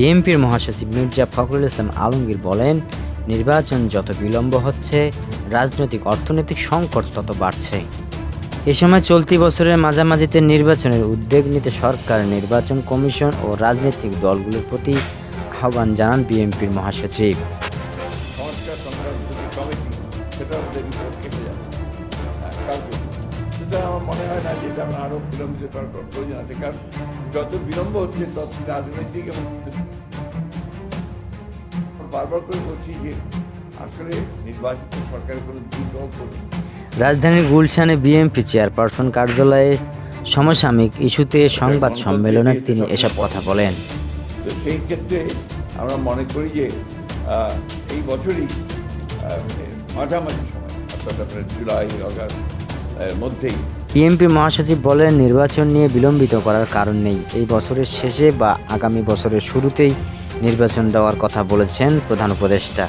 বিএনপির মহাসচিব মির্জা ফখরুল ইসলাম আলমগীর বলেন, নির্বাচন যত বিলম্ব হচ্ছে, রাজনৈতিক অর্থনৈতিক সংকট তত বাড়ছে। এ সময় চলতি বছরের মাঝামাঝিতে নির্বাচনের উদ্যোগ নিতে সরকার, নির্বাচন কমিশন ও রাজনৈতিক দলগুলোর প্রতি আহ্বান জানান বিএনপির মহাসচিব। কমিটি সেটা আমার মনে হয় না যে এটা আমরা আরও বিলম্বিত করার কোনো প্রয়োজন আছে কারণ যত বিলম্ব হচ্ছে তত রাজনৈতিক এবং বারবার করে বলছি যে আসলে নির্বাচিত সরকারের কোনো দুর্দল রাজধানীর গুলশানে বিএমপি চেয়ারপারসন কার্যালয়ে সমসাময়িক ইস্যুতে সংবাদ সম্মেলনে তিনি এসব কথা বলেন। তো সেই ক্ষেত্রে আমরা মনে করি যে এই বছরই মাঝামাঝি সময় অর্থাৎ আপনার জুলাই অগাস্ট মধ্যেই। বিএনপি মহাসচিব বলেন, নির্বাচন নিয়ে বিলম্বিত করার কারণ নেই। এই বছরের শেষে বা আগামী বছরের শুরুতেই নির্বাচন দেওয়ার কথা বলেছেন প্রধান উপদেষ্টা।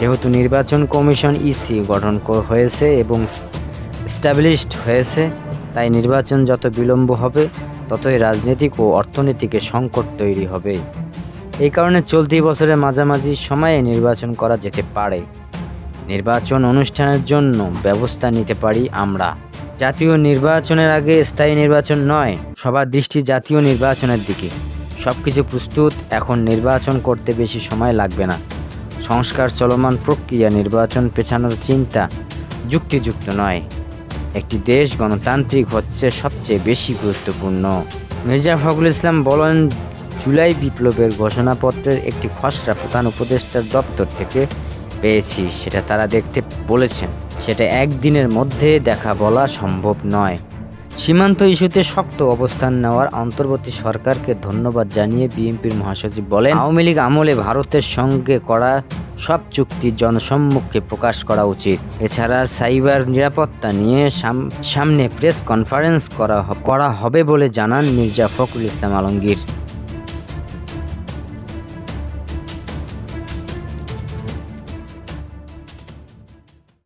যেহেতু নির্বাচন কমিশন ইসি গঠন হয়েছে এবং স্ট্যাবলিশড হয়েছে, তাই নির্বাচন যত বিলম্ব হবে, ততই রাজনৈতিক ও অর্থনীতিকে সংকট তৈরি হবে। এই কারণে চলতি বছরের মাঝামাঝি সময়ে নির্বাচন করা যেতে পারে। নির্বাচন অনুষ্ঠানের জন্য ব্যবস্থা নিতে পারি আমরা। জাতীয় নির্বাচনের আগে স্থায়ী নির্বাচন নয়, সবার দৃষ্টি জাতীয় নির্বাচনের দিকে। সব কিছু প্রস্তুত, এখন নির্বাচন করতে বেশি সময় লাগবে না। সংস্কার চলমান প্রক্রিয়া, নির্বাচন পেছানোর চিন্তা যুক্তিযুক্ত নয়। একটি দেশ গণতান্ত্রিক হচ্ছে সবচেয়ে বেশি গুরুত্বপূর্ণ। মির্জা ফখরুল ইসলাম বলেন, জুলাই বিপ্লবের ঘোষণাপত্রের একটি খসড়া প্রধান উপদেষ্টার দপ্তর থেকে পেয়েছি, সেটা তারা দেখতে বলেছেন। সেটা একদিনের মধ্যে দেখা বলা সম্ভব নয়। সীমান্ত ইস্যুতে শক্ত অবস্থান নেওয়ার অন্তর্বর্তী সরকারকে ধন্যবাদ জানিয়ে বিএনপির মহাসচিব বলেন, আওয়ামী লীগ আমলে ভারতের সঙ্গে করা সব চুক্তি জনসম্মুখে প্রকাশ করা উচিত। এছাড়া সাইবার নিরাপত্তা নিয়ে সাম- সামনে প্রেস কনফারেন্স করা করা হবে বলে জানান মির্জা ফখরুল ইসলাম আলমগীর।